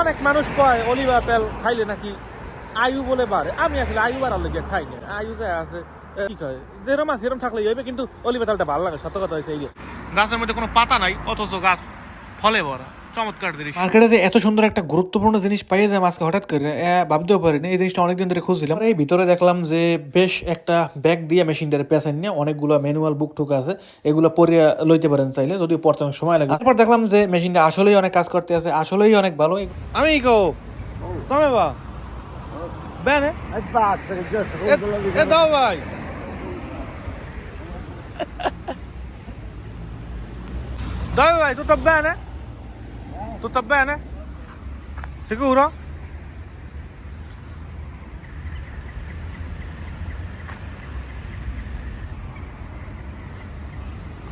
অনেক মানুষ কয়, অলিভা তেল খাইলে নাকি আয়ু বলে বাড়ে? আমি আসলে আয়ু বাড়ার লেগে খাই না। আয়ু যা আছে কি কয়, যেরম আছে সেরম থাকলে হইবে, কিন্তু অলিভা তেলটা ভালো লাগে, সত্য কথা হয়েছে এই। গাছের মধ্যে কোনো পাতা নাই, অথচ গাছ ফলে ভরা। চমৎকার দৃশ্য। মার্কেটে যে এত সুন্দর একটা গুরুত্বপূর্ণ জিনিস পাইয়ে যায় আজকে হঠাৎ করে ভাবতেও পারিনি, এই জিনিসটা অনেকদিন ধরে খুঁজছিলাম। এই ভিতরে দেখলাম যে বেশ একটা ব্যাগ দিয়ে মেশিনটারে পেছান নিয়ে অনেকগুলো ম্যানুয়াল বুক টুক আছে, এগুলো পড়িয়া লইতে পারেন চাইলে যদিও পড়তে অনেক সময় লাগে। তারপর দেখলাম যে মেশিনটা আসলেই অনেক কাজ করতে আছে, আসলেই অনেক ভালো। আমি কো, কমে বা? এ? দাও ভাই। Tutto bene? Sicuro?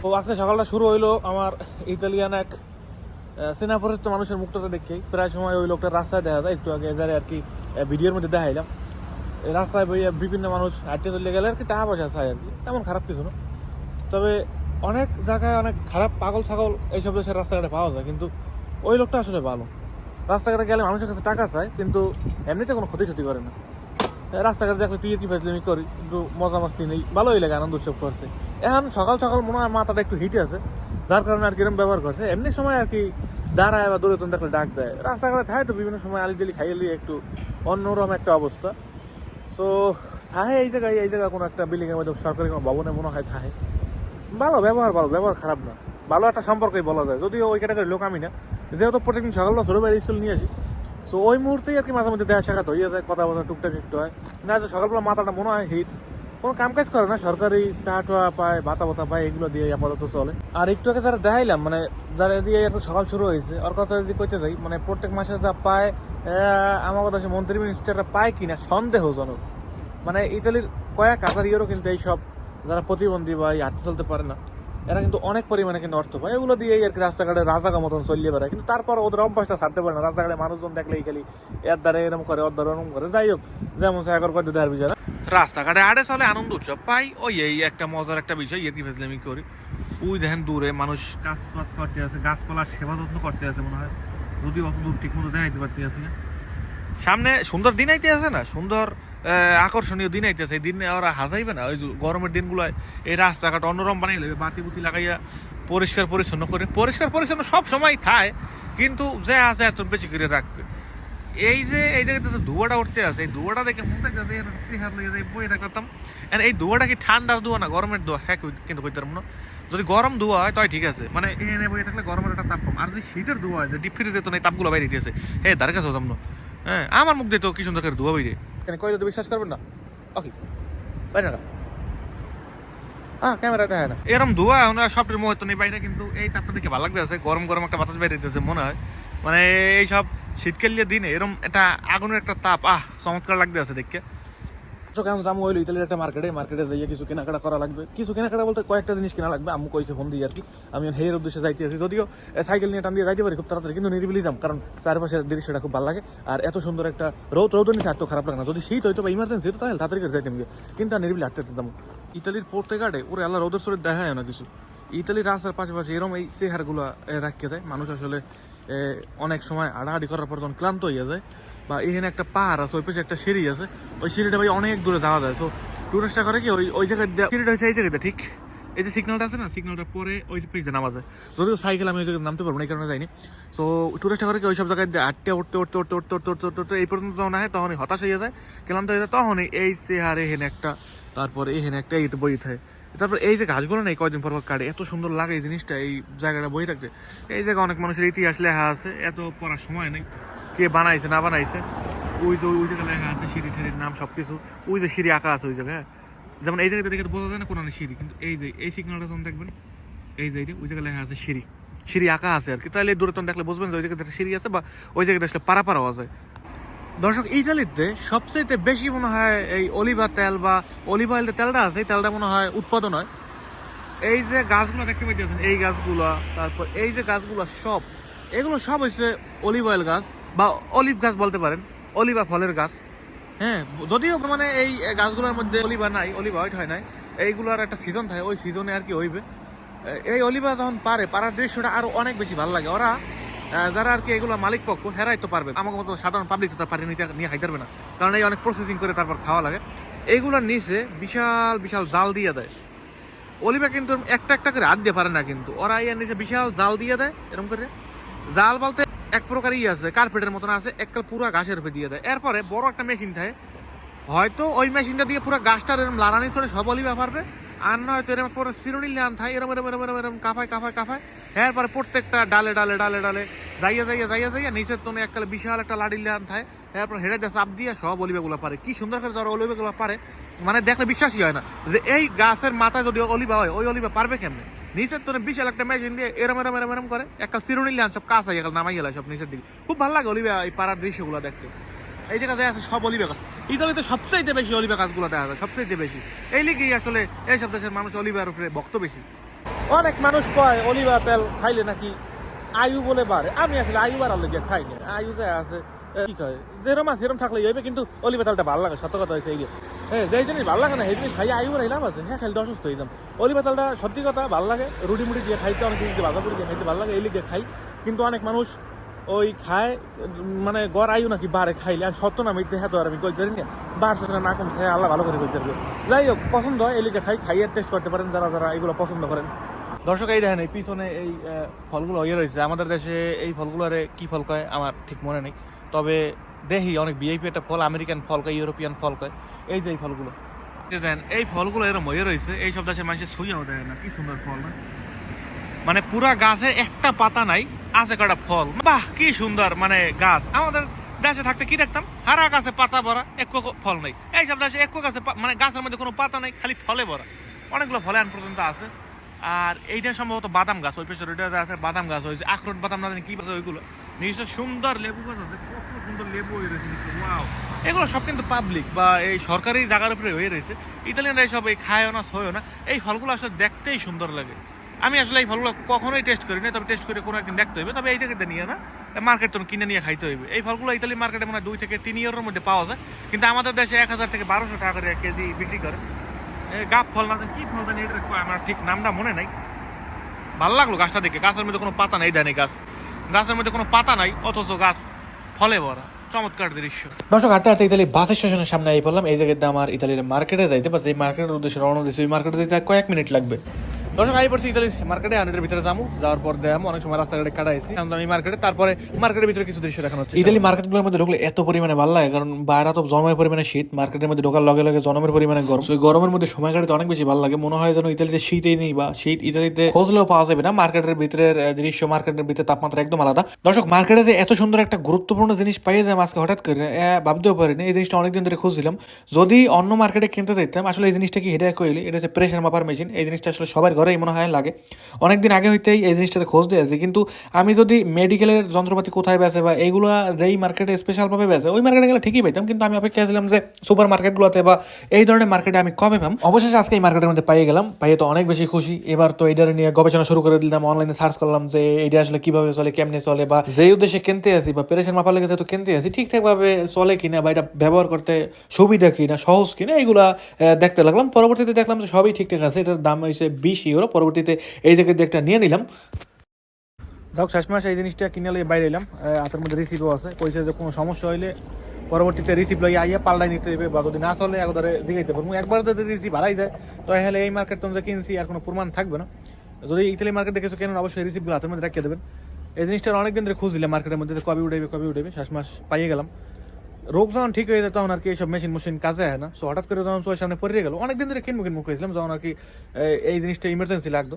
ও আজকে সকালটা শুরু হইল আমার ইতালিয়ান এক চেনা পরিচিত মানুষের মুখটা দেখেই প্রায় সময় ওই লোকটা রাস্তায় দেখা যায়, একটু আগে যারা আর কি ভিডিওর মধ্যে দেখাইলাম এই রাস্তায় বইয়া বিভিন্ন মানুষ হাঁটতে চলে গেলে আর কি টাকা পয়সা চায় আর কি, তেমন খারাপ কিছু না তবে অনেক জায়গায় অনেক খারাপ পাগল ছাগল এইসব দেশের রাস্তাঘাটে পাওয়া যায়, কিন্তু ওই লোকটা আসলে ভালো। রাস্তাঘাটে গেলে মানুষের কাছে টাকা চায়, কিন্তু এমনিতে কোনো ক্ষতি ক্ষতি করে না। রাস্তাঘাটে দেখলে তুই কি ফাজলামি করি, একটু মজা মাস্তি নেই, ভালোই লাগে, আনন্দ উৎসব করছে এখন সকাল সকাল মনে হয় মাথাটা একটু হিটে আছে, যার কারণে আর কি এরকম ব্যবহার করছে, এমনি সময় আর কি দাঁড়ায় বা দূরে তুমি দেখলে ডাক দেয়। রাস্তাঘাটে থাকে তো বিভিন্ন সময় আলি দিলি, খাইয়ে একটু অন্যরকম একটা অবস্থা। সো থাহে এই জায়গায় এই জায়গায় কোনো একটা বিল্ডিং এর মধ্যে, সরকারি কোনো ভবনে মনে হয় থাহে ভালো, ব্যবহার ভালো, ব্যবহার খারাপ না। ভালো একটা সম্পর্কই বলা যায়, যদিও ওই ক্যাটাগরির লোক আমি না। যেহেতু প্রত্যেকদিন সকালবেলা ছোটো বাইরে স্কুল নিয়ে আসি সো ওই মুহূর্তেই আর কি মাঝে মধ্যে দেখা সাক্ষাৎ হয়ে যায় কথা বলা টুকটাক একটু হয়। না যে সকালবেলা মাথাটা মনে হয় হিট কোনো কাম কাজ করে না, সরকারি টাকা টোয়া পায় ভাতা ভাতা পায়, এগুলো দিয়ে আপাতত চলে। আর একটু আগে যারা দেখাইলাম মানে যারা দিয়ে এখন সকাল শুরু হয়েছে, ওর কথা যদি কইতে যাই মানে প্রত্যেক মাসে যা পায় আমার কথা হচ্ছে মন্ত্রী মিনিস্টাররা পায় কিনা সন্দেহজনক। মানে ইতালির কয়েক হাজার ইউরো কিন্তু এইসব যারা প্রতিবন্ধী বা এই হাঁটতে চলতে পারে না। এরা কিন্তু অনেক পরিমাণে কিন্তু অর্থ পায়। এগুলো দিয়ে আর কি রাস্তাঘাটে রাজাগা মতন চলিয়ে বেড়ায়। কিন্তু তারপর ওদের অভ্যাসটা ছাড়তে পারে না। রাস্তাঘাটে মানুষজন দেখলেই খালি এর দ্বারা এরম করে, ওর দ্বারা এরম করে। যাই হোক, যেমন সে একর করে দেওয়ার বিষয় রাস্তাঘাটে আড়ে চলে আনন্দ উৎসব। পাই, ওই এই একটা মজার একটা বিষয় ইয়ে কি ফেসলামি করি? ওই দেখেন দূরে মানুষ কাজ বাজ করতে আছে গাছপালার সেবা যত্ন করতে আছে মনে হয়। যদি অত দূর ঠিক মতো দেখাইতে পারতে আছে সামনে সুন্দর দিন আইতে আছে না? সুন্দর আকর্ষণীয় দিন আইতেছে। এই দিনে ওরা হাসাইবে না, ওই গরমের দিনগুলোয় এই রাস্তাঘাট অন্যরম বানিয়ে লাগবে বাতি বুতি লাগাইয়া পরিষ্কার পরিচ্ছন্ন করে, পরিষ্কার পরিচ্ছন্ন সব সময় থায়, কিন্তু যে আছে এত বেশি করে রাখবে। এই যে এই জায়গাতে যে ধোঁয়াটা উঠতে আছে এই ধোঁয়াটা দেখে মনে যাচ্ছে এর চেহার লেগে যায় বয়ে থাকতাম আর এই ধোঁয়াটা কি ঠান্ডার ধোঁয়া না গরমের ধোঁয়া? হ্যাঁ কই- কিন্তু কইতে পারব না। যদি গরম ধোঁয়া হয় তাই ঠিক আছে। মানে এনে বয়ে থাকলে গরমের একটা তাপ আর যদি শীতের ধোঁয়া হয় যে ডিপ ফ্রিজে তো এই তাপগুলো বাইরে দিয়েছে হ্যাঁ তার কাছে যাম না। হ্যাঁ আমার মুখ দিয়ে তো কি সুন্দর করে ধোয়া বাইরে কইলে তো বিশ্বাস করবেন না? ওকে বাইরে না হ্যাঁ ক্যামেরা দেখা না। এরকম ধোয়া এখন সবটির মুহূর্ত নেই বাইরে কিন্তু এই তাপটা দেখে ভালো লাগতেছে। গরম গরম একটা বাতাস বাইরে দিতেছে মনে হয়। মানে এই সব শীতকালীয় দিনে এরকম একটা আগুনের একটা তাপ, আহ, চমৎকার লাগতে আছে দেখে কেমন দাম হইল? ইতালির একটা মার্কেটে মার্কেটে যাইয়ে কিছু কেনাকাটা করা লাগবে। কিছু কেনাকাটা বলতে কয়েকটা জিনিস কেনা লাগবে। আমি কইছে ফোন দিয়ে আর কি আমি হেয়ের উদ্দেশ্যে যাইতে আছি যদিও সাইকেল নিয়ে টান দিয়ে যাইতে পারি খুব তাড়াতাড়ি, কিন্তু নিরিবিলি যাম, কারণ চারপাশের দৃশ্যটা খুব ভালো লাগে। আর এত সুন্দর একটা রোদ রোদ নিচে এত খারাপ লাগে না। যদি শীত হইতো বা ইমার্জেন্সি হতো তাহলে তাড়াতাড়ি করে যাইতাম গিয়ে। কিন্তু আর নিরিবিলি হাঁটতে যেতাম ইতালির পড়তে গাড়ে ওরে আল্লাহ, রোদের শরীর দেখায় না কিছু। ইতালির রাস্তার পাশাপাশি এরকম এই চেহারগুলো রাখিয়ে দেয়। মানুষ আসলে অনেক সময় হাঁটাহাঁটি করার পর যখন ক্লান্ত হয়ে যায়, বা এখানে একটা পাহাড় আছে, ওই পাশে একটা সিঁড়ি আছে, ওই সিঁড়িটা ভাই অনেক দূরে যাওয়া যায়। তো টুরিস্টটা করে কি, ওই ওই জায়গায় সিঁড়িটা হয়েছে এই ঠিক? এই যে সিগনালটা আছে না সিগনালটা পরে ওই পেজে নামা যায়। যদিও সাইকেল আমি ওই জায়গায় নামতে পারব না, এই কারণে যাইনি। সো টুরিস্টটা করে কি ওই সব জায়গায় আটটে উঠতে উঠতে উঠতে উঠতে উঠতে উঠতে উঠতে এই পর্যন্ত যখন আসে তখনই হতাশ হয়ে যায়, ক্লান্ত হয়ে যায়, তখনই এই চেহারে হেন একটা তারপরে এখানে একটা এই বই থাকে। তারপর এই যে গাছগুলো নেই কয়দিন পর কাটে, এত সুন্দর লাগে এই জিনিসটা, এই জায়গাটা বই থাকতে। এই জায়গায় অনেক মানুষের ইতিহাস লেখা আছে, এত পড়ার সময় নেই। কে বানাইছে, না বানাইছে, ওই যে ওই জায়গায় লেখা আছে, সিঁড়ি টিড়ির নাম সব কিছু ওই যে সিঁড়ি আঁকা আছে ওই জায়গায় হ্যাঁ। যেমন এই জায়গাতে দেখে বোঝা যায় না কোন সিঁড়ি, কিন্তু এই যে, এই সিগন্যালটা যখন দেখবেন, এই যে ওই জায়গায় লেখা আছে সিঁড়ি। সিঁড়ি আঁকা আছে আর কি। তাহলে দূরে তখন দেখলে বুঝবেন যে ওই জায়গাতে একটা সিঁড়ি আছে বা ওই জায়গাটা আসলে পারা যায় দর্শক, ইতালিতে সবচেয়ে বেশি মনে হয় এই অলিভা তেল বা অলিভ অয়েল তেলটা আছে, এই তেলটা মনে হয় উৎপাদন হয়। এই যে গাছগুলো দেখতে পাচ্ছেন এই গাছগুলো, তারপর এই যে গাছগুলো সব, এগুলো সব হচ্ছে অলিভ অয়েল গাছ বা অলিভ গাছ বলতে পারেন, অলিভা ফলের গাছ। হ্যাঁ যদিও মানে এই গাছগুলোর মধ্যে অলিভা নাই, অলিভা হোয়াইট হয় নাই, এইগুলোর একটা সিজন থাকে, ওই সিজনে আর কি হইবে। এই অলিভা যখন পারে, পাড়ার দৃশ্যটা আরও অনেক বেশি ভালো লাগে। ওরা যারা আর কি এগুলো মালিক পক্ষ, হেরাই তো পারবে। আমাকে মতো সাধারণ পাবলিক তো পারে নিতে, নিয়ে খাইতে পারবে না। কারণ এই অনেক প্রসেসিং করে তারপর খাওয়া লাগে। এইগুলোর নিচে বিশাল বিশাল জাল দিয়ে দেয়। অলিভা কিন্তু একটা একটা করে হাত দিয়ে পারে না কিন্তু। ওরা এর নিচে বিশাল জাল দিয়ে দেয় এরকম করে। জাল বলতে এক প্রকার ই আছে কার্পেটের মতন আছে এককাল পুরো ঘাসের উপরে দিয়ে দেয়। এরপরে বড় একটা মেশিন থাকে। হয়তো ওই মেশিনটা দিয়ে পুরো গাছটার এরকম লারানি চড়ে সব অলিভা পারবে। আর না হয়তো এরকম পুরো সিরুনি লেন থাকে এরম এরম এরম এরম এরম, কাফায় কাফায় কাফায়। এরপরে প্রত্যেকটা ডালে ডালে ডালে ডালে, যাইয়া যাইয়া যাইয়া যাইয়া নিচের তোনে এককালে বিশাল একটা লাড়ি লেন থাকে এরপর হেডে দিয়ে চাপ দিয়ে সব অলিভাগুলো পারে। কি সুন্দর করে যারা অলিভাগুলো পারে মানে দেখলে বিশ্বাসই হয় না যে এই গাছের মাথায় যদি অলিভা হয়, ওই অলিভা পারবে কেমনে? নিচের তোনে বিশাল একটা মেশিন দিয়ে এরম এরম এরম এরম করে একটা সিরুনি লেন সব কাজ হয় নামাই গেল সব নিচের দিকে। খুব ভালো লাগে অলিভা এই পাড়ার দৃশ্যগুলো দেখতে। এই জায়গাতে আছে সব অলিভা গাছ। ইতালিতে সবচেয়ে বেশি অলিভা গাছগুলো দেখা যায় সবচেয়ে বেশি। এই লিগেই আসলে এই সব দেশের মানুষ অলিভার উপরে ভক্ত বেশি। অনেক মানুষ কয়, অলিভা তেল খাইলে নাকি আয়ু বলে বাড়ে। আমি আসলে আয়ু বাড়ার লেগে খাই না। আয়ু যায় আছে কি কয়? যেরম আছে, সেরম থাকলে হইবে, কিন্তু অলিভা তেলটা ভালো লাগে, সত্য কথা হয়েছে এই যে। হ্যাঁ যেই জিনিস ভালো লাগে না, সেই জিনিস খাই আয়ু বাড়াই আছে। হ্যাঁ খাইলে অসুস্থ যাম। অলিভা তেলটা সত্যি কথা, ভালো লাগে। রুটি মুটি দিয়ে খাইতে, অনেক দিয়ে ভাজা করে দিয়ে খাইতে ভালো লাগে, এই লিগে খাই। কিন্তু অনেক মানুষ ওই খায় মানে গড় আয়ু নাকি বারে খাইলে আর সত্য না, মিথ্যে হ্যাঁ আর আমি কই জানি না। বার সত্য না কমছে আল্লাহ ভালো করে কই যাবে যাই হোক পছন্দ হয়, এলিকে খাই, খাইয়ে টেস্ট করতে পারেন যারা যারা এগুলো পছন্দ করেন। দর্শক, এই দেখেন, এই পিছনে এই ফলগুলো ইয়ে রয়েছে। আমাদের দেশে এই ফলগুলোরে কি ফল কয়, আমার ঠিক মনে নেই। তবে দেখি অনেক ভিআইপি একটা ফল, আমেরিকান ফল কয়, ইউরোপিয়ান ফল কয়, এই যে এই ফলগুলো। দেন এই ফলগুলো এরকম হয়ে রয়েছে, এই সব দেশের মানুষের ছুঁয়েও দেয় না, কি সুন্দর ফল না। মানে পুরা গাছে একটা পাতা নাই, আছে কটা ফল। বাহ, কি সুন্দর মানে গাছ। আমাদের দেশে থাকতে কি দেখতাম? হারা গাছে পাতা ভরা এক ফল নাই। এইসব দেশে এক গাছে মানে গাছের মধ্যে কোনো পাতা নাই, খালি ফলে ভরা। অনেকগুলো ফলে আন পর্যন্ত আছে। আর এইটা সম্ভবত বাদাম গাছ, ওই পেছনে ওইটা আছে বাদাম গাছ হয়েছে আখরোট বাদাম, না জানি কি বাদাম, ওইগুলো। নিশ্চয় সুন্দর লেবু গাছ আছে, কত সুন্দর লেবু হয়ে রয়েছে এগুলো সব কিন্তু পাবলিক বা এই সরকারি জায়গার উপরে হয়ে রয়েছে। ইতালিয়ানরা এইসব, এই খায়ও না ছয়ও না। এই ফলগুলো আসলে দেখতেই সুন্দর লাগে। আমি আসলে এই ফলগুলো কখনোই টেস্ট করি না তবে টেস্ট করে কোনো একদিন দেখতে হবে তবে এই জায়গাতে নিয়ে না মার্কেট তো কিনে নিয়ে খাইতে হইবে। এই ফলগুলো ইতালি মার্কেটে মনে দুই থেকে তিন ইউরোর মধ্যে পাওয়া যায়। কিন্তু আমাদের দেশে এক হাজার থেকে বারোশো টাকা করে কেজি বিক্রি করে। গাপ ফল না কি ফল জানি এটা আমার ঠিক নামটা মনে নাই। ভালো লাগল গাছটা দেখে, গাছের মধ্যে কোনো পাতা নেই দেয়নি গাছ। গাছের মধ্যে কোনো পাতা নাই, অথচ গাছ ফলে ভরা, চমৎকার দৃশ্য। দর্শক, হাঁটতে হাঁটতে ইতালি বাস স্টেশনের সামনে এই পড়লাম। এই জায়গাতে আমার ইতালির মার্কেটে যাইতে পারছে এই মার্কেটের উদ্দেশ্যে রওনা দিয়েছে। ওই মার্কেটে যেতে কয়েক মিনিট লাগবে। দর্শক আই পড়ছি ইতালির মার্কেটে হান্ড্রেডের ভিতরে যাব। যাওয়ার পর দেখাম অনেক সময় রাস্তাঘাটে কাটাইছি আমি মার্কেটে তারপরে মার্কেটের ভিতরে কিছু দৃশ্য দেখানো হচ্ছে ইতালি মার্কেটগুলোর মধ্যে ঢুকলে এত পরিমাণে ভালো লাগে কারণ বাইরে তো জন্মের পরিমাণে শীত মার্কেটের মধ্যে ঢোকার লগে লগে জন্মের পরিমাণে গরম। এই গরমের মধ্যে সময় কাটাতে অনেক বেশি ভালো লাগে মনে হয় যেন ইতালিতে শীতই নেই বা শীত ইতালিতে খোঁজলেও পাওয়া যাবে না মার্কেটের ভিতরের আহ, দৃশ্য মার্কেটের ভিতরে তাপমাত্রা একদম আলাদা। দর্শক মার্কেটে যে এত সুন্দর একটা গুরুত্বপূর্ণ জিনিস পাইয়ে যায় আজকে হঠাৎ করে ভাবতেও পারিনি এই জিনিসটা অনেকদিন ধরে খুঁজছিলাম। যদি অন্য মার্কেটে কিনতে দিতাম আসলে এই জিনিসটা কি হেডে কইলে এটা হচ্ছে প্রেশার মাপার মেশিন এই জিনিসটা আসলে সবার ঘরেই মনে হয় লাগে। অনেকদিন আগে হইতেই এই জিনিসটার খোঁজ দিয়ে আছে কিন্তু আমি যদি মেডিকেলের যন্ত্রপাতি কোথায় বেচে বা এইগুলো যেই মার্কেটে স্পেশালভাবে বেচে, ওই মার্কেটে গেলে ঠিকই পাইতাম, কিন্তু আমি অপেক্ষা ছিলাম যে সুপার মার্কেটগুলোতে বা এই ধরনের মার্কেটে আমি কবে পাম। অবশেষে আজকে এই মার্কেটের মধ্যে পাইয়ে গেলাম, পাইয়ে তো অনেক বেশি খুশি। এবার তো এইটার নিয়ে গবেষণা শুরু করে দিলাম অনলাইনে সার্চ করলাম যে এটা আসলে কীভাবে চলে, কেমনে চলে বা যেই উদ্দেশ্যে কিনতে আসি বা প্রেশার মাপার লেগে যেহেতু কিনতে আসি, ঠিকঠাকভাবে চলে কিনা বা এটা ব্যবহার করতে সুবিধা কিনা, সহজ কিনা, এইগুলা দেখতে লাগলাম। পরবর্তীতে দেখলাম যে সবই ঠিকঠাক আছে, এটার দাম হয়েছে বিশ ইউরো পরবর্তীতে এই জায়গায় দিয়ে একটা নিয়ে নিলাম। যাক, শেষ মাস এই জিনিসটা কিনে লিয়ে বাইরে এলাম। হাতের মধ্যে রিসিভও আছে। কইছে যে কোনো সমস্যা হইলে পরবর্তীতে রিসিভ লই আইয়া পাল্টাই নিতে হবে বা যদি না চলে একবারে দিগাইতে পারব। একবার যদি রিসিভ হারাই যায়, তো হলে এই মার্কেট তুমি যে কিনছি, আর কোনো প্রমাণ থাকবে না। যদি ইতালি মার্কেট দেখেছ কেন অবশ্যই রিসিভগুলো হাতের মধ্যে রাখিয়ে দেবেন। এই জিনিসটা অনেকদিন ধরে খুঁজছিলাম মার্কেটের মধ্যে কবে উঠাইবে কবে উঠাইবে। শেষ মাস পাইয়ে গেলাম। রোগ যখন ঠিক হয়ে যায় তখন আর কি এইসব মেশিন মেশিন কাজে হয় না। সো হঠাৎ করে যখন চোখের সামনে পড়ে গেল, অনেকদিন ধরে কিনবো কিনবো করেছিলাম যখন আর কি এই- জিনিসটা ইমার্জেন্সি লাগতো।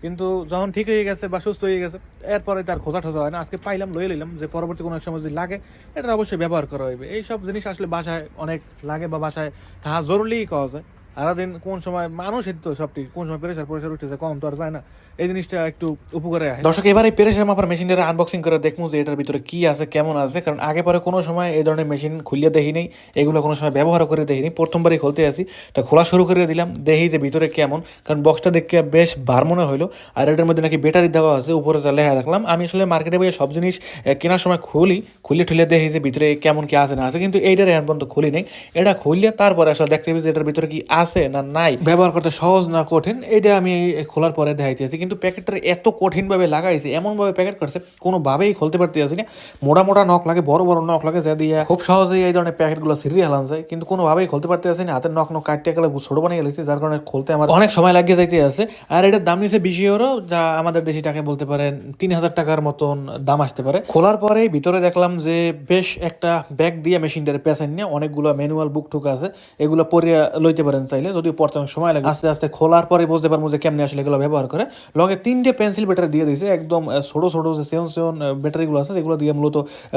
কিন্তু যখন ঠিক হয়ে গেছে বা সুস্থ হয়ে গেছে, এরপরে তার খোঁজা ঠোজা হয় না। আজকে পাইলাম, লয়ে নিলাম যে পরবর্তী কোনো সময় যদি লাগে, এটা অবশ্যই ব্যবহার করা হইবে। এইসব জিনিস আসলে বাসায় অনেক লাগে বা বাসায় তাহা জরুরিই কওয়া যায়। সারাদিন কোন সময় মানুষের তো সবটি, কোন সময় প্রেশার প্রেশার উঠেছে কম তো আর যায় না। এই জিনিসটা একটু উপকারে আসে। দর্শক এবার এই প্রেশার মাপার মেশিনটা আনবক্সিং করে দেখব যে এটার ভিতরে কি আছে কেমন আছে। কারণ আগে পরে কোনো সময় এই ধরনের মেশিন খুলিয়ে দেখি নেই এগুলো কোনো সময় ব্যবহার করে দেখিনি। প্রথমবারই খুলতে আসি। তা খোলা শুরু করে দিলাম দেখি যে ভিতরে কেমন। কারণ বক্সটা দেখে বেশ বার মনে হইল। আর এটার মধ্যে নাকি ব্যাটারি দেওয়া আছে উপরে যা লেখা দেখলাম আমি আসলে মার্কেটে বইয়ে সব জিনিস কেনার সময় খুলি খুলে ঠুলে দেখি যে ভিতরে কেমন কি আছে না আছে। কিন্তু এইটার এখন পর্যন্ত খুলি নেই। এটা খুললে তারপরে আসলে দেখতে পাবি যে এটার ভিতরে কি আছে না নাই। ব্যবহার করতে সহজ না কঠিন। এটা আমি খোলার পরে দেখাইতেছি। কিন্তু প্যাকেটটা এত কঠিনভাবে লাগাইছে, এমনভাবে প্যাকেট করছে, কোনোভাবেই খুলতে পারতে আসি না। মোটা মোটা নখ লাগে, বড় বড় নখ লাগে যা দিয়ে খুব সহজেই এই ধরনের প্যাকেটগুলো সিরিয়ে হালান যায়, কিন্তু কোনোভাবেই খুলতে পারতে আসি না। হাতের নখ নখ কাটতে গেলে ছোট বানিয়ে গেলেছি যার কারণে খুলতে আমার অনেক সময় লাগিয়ে যাইতে আছে। আর এটার দাম নিচে বেশি ইউরো, যা আমাদের দেশি টাকা বলতে পারেন তিন হাজার টাকার মতন দাম আসতে পারে। খোলার পরে ভিতরে দেখলাম যে বেশ একটা ব্যাগ দিয়ে মেশিনটার পেছন নিয়ে অনেকগুলো ম্যানুয়াল বুক ঠুক আছে, এগুলো পড়িয়া লইতে পারেন চাইলে, যদিও পড়তে অনেক সময় লাগে। আস্তে আস্তে খোলার পরে বুঝতে পারব যে কেমনি আসলে এগুলো ব্যবহার করে। লগে তিনটে পেন্সিল ব্যাটারি দিয়ে দিয়েছে, একদম ছোট ছোট যে সেভেন সেভেন ব্যাটারিগুলো আছে এগুলো দিয়ে মূলত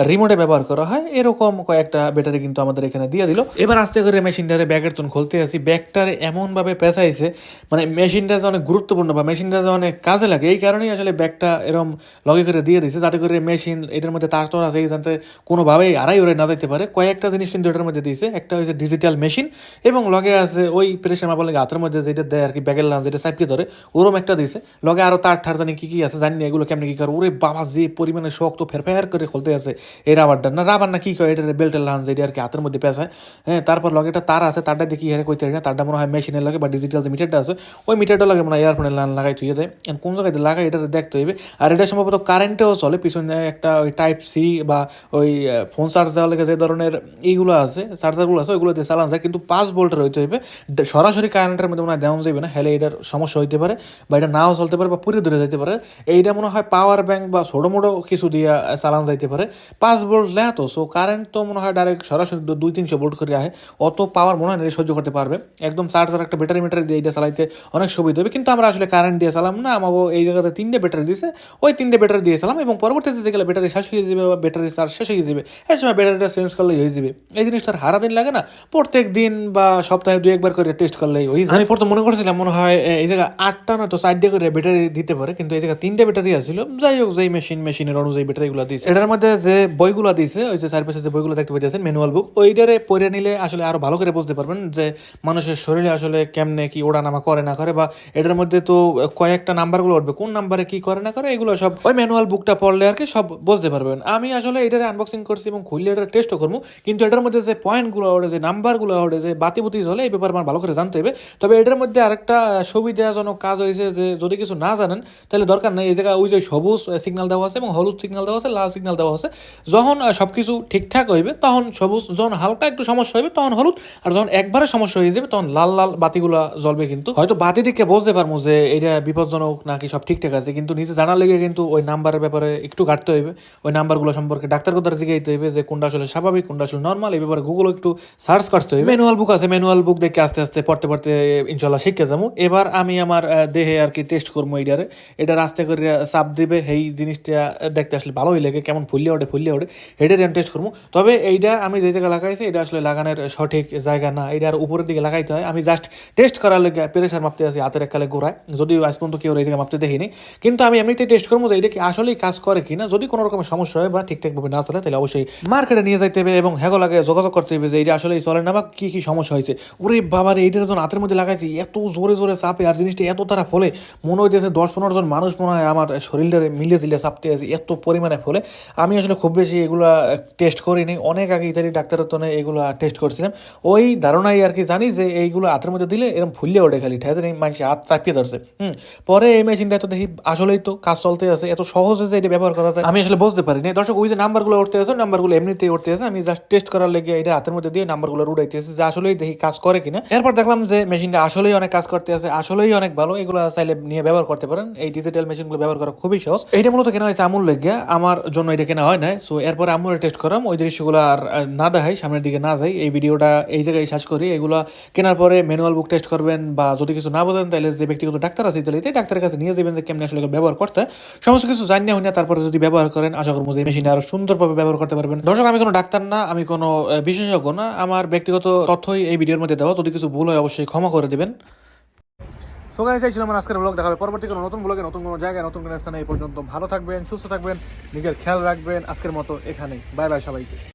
রিমোটে ব্যবহার করা হয়। এরকম কয়েকটা ব্যাটারি কিন্তু আমাদের এখানে দিয়ে দিল। এবার আস্তে করে মেশিনটারে ব্যাগের তুন খুলতে আসি। ব্যাগটারে এমনভাবে পেঁচাইছে মানে মেশিনটা যে অনেক গুরুত্বপূর্ণ বা মেশিনটা যে অনেক কাজে লাগে, এই কারণেই আসলে ব্যাগটা এরকম লগে করে দিয়ে দিয়েছে, যাতে করে মেশিন এটার মধ্যে তার তোর আছে, এই জানতে কোনোভাবেই আড়াই ওরে না যেতে পারে। কয়েকটা জিনিস কিন্তু এটার মধ্যে দিয়েছে, একটা হচ্ছে ডিজিটাল মেশিন এবং লগে আছে ওই প্রেশার মাপার লাগে হাতের মধ্যে যেটা দেয় আর কি ব্যাগের লাঞ্চ যেটা সাইপকে ধরে, ওরম একটা দিয়েছে। লগে আরও তার ঠার জানি কি কি আছে, জানি না এগুলো কেমনি কি করে। ওরে বাবা, যে পরিমাণে শক্ত ফেরফের করে খুলতে আছে এই রাবারটা না রাবার না কি করে, এটা বেল্টের লাঞ্চ যেটা আর কি হাতের মধ্যে পেঁচায়। হ্যাঁ তারপর লগে একটা তার আছে, তারটা দেখি হারে কইতে না। তারটা মনে হয় মেশিনের লাগে বা ডিজিটাল যে মিটারটা আছে, ওই মিটারটা লাগে মনে হয় ইয়ারফোনের লাইন লাগাই তুই দেয়। কোন জায়গায় লাগাই এটা দেখতে হইবে। আর এটা সম্ভবত কারেন্টেও চলে, পিছনে একটা ওই টাইপ সি বা ওই ফোন চার্জ দেওয়ার লেগে যে ধরনের এইগুলো আছে চার্জারগুলো আছে ওইগুলো দিয়ে চালানো যায়। কিন্তু পাঁচ ভোল্টের হইতে হইবে। সরাসরি কারেন্টের মধ্যে মনে হয় দেওয়া যাবে না, হেলে এটার সমস্যা হইতে পারে। বা এটা নাও চলতে পারে বা পুরো দূরে যেতে পারে এইটা মনে হয় পাওয়ার ব্যাংক বা ছোটো মোটো কিছু দিয়ে চালানো যাইতে পারে। পাঁচ ভোল্ট লেখা তো সো কারেন্ট তো মনে হয় ডাইরেক্ট সরাসরি দুই, তিনশো ভোল্ট করে আহে। অত পাওয়ার মনে হয় না সহ্য করতে পারবে। একদম চার্জার একটা ব্যাটারি মিটার দিয়ে এটা চালাইতে অনেক সুবিধা হবে। কিন্তু আমরা আসলে কারেন্ট দিয়ে চালাম না আমাকে এই জায়গাতে তিনটে ব্যাটারি দিয়েছে ওই তিনটে ব্যাটারি দিয়ে চালাম এবং পরবর্তীতে গেলে ব্যাটারি শেষ হয়ে যাবে বা ব্যাটারি চার্জ শেষ হয়ে যাবে। এই সময় ব্যাটারিটা চেঞ্জ করলেই হয়ে যাবে। এই জিনিসটা আর হারা দিন লাগে না। প্রত্যেক দিন বা সপ্তাহে দুই একবার করে টেস্ট করলেই যাবে। আমি প্রথম মনে করছিলাম মনে হয় এই জায়গায় আটটা নয়তো চারটে করে ব্যাটারি দিতে পারে, কিন্তু এই জায়গায় তিনটে ব্যাটারি আছিল। যাই হোক, যেই মেশিন মেশিনের অনুযায়ী ব্যাটারিগুলো দিয়েছে। এটার মধ্যে যে বইগুলো দিয়েছে, ওই যে চারপাশে যে বইগুলো দেখতে পাইতেছেন ম্যানুয়াল বুক ওইটারে পড়ে নিলে আসলে আরও ভালো করে বুঝতে পারবেন যে মানুষের শরীরে আসলে কেমনে কি ওড়ানামা করে না করে, বা এটার মধ্যে তো কয়েকটা নাম্বারগুলো উঠবে, কোন নাম্বারে কি করে না করে, এগুলো সব ওই ম্যানুয়াল বুকটা পড়লে আর কি সব বুঝতে পারবেন। আমি আসলে এটার আনবক্সিং করছি এবং খুললে এটা টেস্টও করব, কিন্তু এটার মধ্যে যে পয়েন্টগুলো ওঠে যে নাম্বারগুলো ওঠে যে বাতি বুতি চলে এই ব্যাপারে আমার ভালো করে জানতে হবে। তবে এটার মধ্যে আরেকটা সুবিধাজনক কাজ হয়েছে যে যদি কিছু না জানেন তাহলে দরকার নেই। এই জায়গায় ওই যে সবুজ সিগন্যাল দেওয়া আছে এবং হলুদ সিগন্যাল দেওয়া আছে লাল সিগন্যাল দেওয়া আছে। যখন আহ, সবকিছু ঠিকঠাক হইবে তখন সবুজ যখন হালকা একটু সমস্যা হইবে তখন হলুদ আর যখন একবারে সমস্যা হয়ে যাবে তখন লাল লাল বাতিগুলো জ্বলবে কিন্তু। হয়তো বাতি দিকে বুঝতে পারব যে এটা বিপজ্জনক নাকি সব ঠিকঠাক আছে কিন্তু নিজে জানার লেগে কিন্তু ওই নাম্বারের ব্যাপারে একটু ঘাটতে হইবে। ওই নাম্বারগুলো সম্পর্কে ডাক্তার কোথার জিগাইতে হইবে যে কোনটা আসলে স্বাভাবিক কোনটা আসলে নর্মাল এই ব্যাপারে গুগল একটু সার্চ করতে হইবে। ম্যানুয়াল বুক আছে ম্যানুয়াল বুক দেখে আস্তে আস্তে পড়তে পড়তে ইনশাল্লাহ শিখে যাব। এবার আমি আমার দেহে আর কি টেস্ট করব। এইটারে এটা রাস্তা করে চাপ দিবে এই জিনিসটা দেখতে আসলে ভালোই লাগে, কেমন ফুললে ওঠে ফুললে ওঠে এটারে আমি টেস্ট করব তবে এইটা আমি যে জায়গায় লাগাইছি এটা আসলে লাগানোর সঠিক জায়গা না। এটা আর উপরের দিকে লাগাইতে হয়। আমি জাস্ট টেস্ট করার লেগে প্রেশার মাপতে আছি, হাতের এককালে গোড়ায়। যদিও আজ পর্যন্ত কেউ এই জায়গায় মাপতে দেখিনি। কিন্তু আমি এমনিতে টেস্ট করব যে এটা কি আসলেই কাজ করে কিনা। যদি কোনো রকমের সমস্যা হয় বা ঠিকঠাকভাবে না চলে, তাহলে অবশ্যই মার্কেটে নিয়ে যাইতে হবে এবং হ্যাগো লাগে যোগাযোগ করতে হবে যে এটা আসলে চলে না বা কি কি সমস্যা হয়েছে। ওরে বাবার এইটার যখন হাতের মধ্যে লাগাইছি, এত জোরে জোরে চাপে আর জিনিসটা এত তারা ফলে। মনে হইতেছে দশ পনেরো জন মানুষ মনে হয় আমার শরীরটারে মিলে দিলে চাপতে আছে, এত পরিমাণে ফলে। আমি আসলে খুব বেশি এগুলা টেস্ট করিনি। অনেক আগে ইতালি ডাক্তারের তনে এগুলা টেস্ট করছিলাম। ওই ধারণাই আর কি জানি যে এইগুলো হাতের মধ্যে দিলে এরকম ফুললে ওঠে খালি। ঠেতে নেই মানুষ হাত চাপিয়ে ধরছে। হুম, পরে এই মেশিনটা তো দেখি আসলেই তো কাজ চলতে আছে। এত সহজে যে এটা ব্যবহার করা আমি আসলে বুঝতে পারিনি। দর্শক, ওই যে নাম্বারগুলো উঠতে আছে নাম্বারগুলো এমনিতেই উঠতে আছে। আমি জাস্ট টেস্ট করার লেগে এটা হাতের মধ্যে দিয়ে নাম্বারগুলো উঠাইতে আছে যে আসলেই দেখি কাজ করে কিনা। এরপর দেখলাম যে মেশিনটা আসলেই অনেক কাজ করতে আছে, আসলেই অনেক ভালো। এগুলো চাইলে নিয়ে ব্যবহার করতে পারেন। এই ডিজিটাল মেশিনগুলো ব্যবহার করা খুবই সহজ। এটা মূলত কেনা হয়েছে আমুল লেগে। আমার জন্য এটা কেনা হয় না সো এরপরে আমুল টেস্ট করাম। ওই দৃশ্যগুলো আর না দেখাই, সামনের দিকে না যাই। এই ভিডিওটা এই জায়গায় শেষ করি। এগুলো কেনার পরে ম্যানুয়াল বুক টেস্ট করবেন বা যদি কিছু না বোঝেন, তাহলে যে ব্যক্তিগত ডাক্তার আছে ইতালিতে, ডাক্তারের কাছে নিয়ে দেবেন যে কেমনি আসলে ব্যবহার করতে। সমস্ত কিছু জানিয়ে হইনা, তারপরে যদি ব্যবহার করেন, আশা করব যে মেশিনটা আরও সুন্দরভাবে ব্যবহার করতে পারবেন। দর্শক, আমি কোনো ডাক্তার না, আমি কোনো বিশেষজ্ঞ না। আমার ব্যক্তিগত তথ্যই এই ভিডিওর মধ্যে দেওয়া। যদি কিছু ভুল হয়, অবশ্যই ক্ষমা করে দেবেন। সো চাই এই ছিল আজকের ব্লগ দেখাবে পরবর্তী কোনো নতুন ব্লগে নতুন কোনো জায়গায়, নতুন কোনো স্থানে এই পর্যন্ত। ভালো থাকবেন, সুস্থ থাকবেন, নিজের খেয়াল রাখবেন। আজকের মতো এখানে বাই বাই সবাইকে।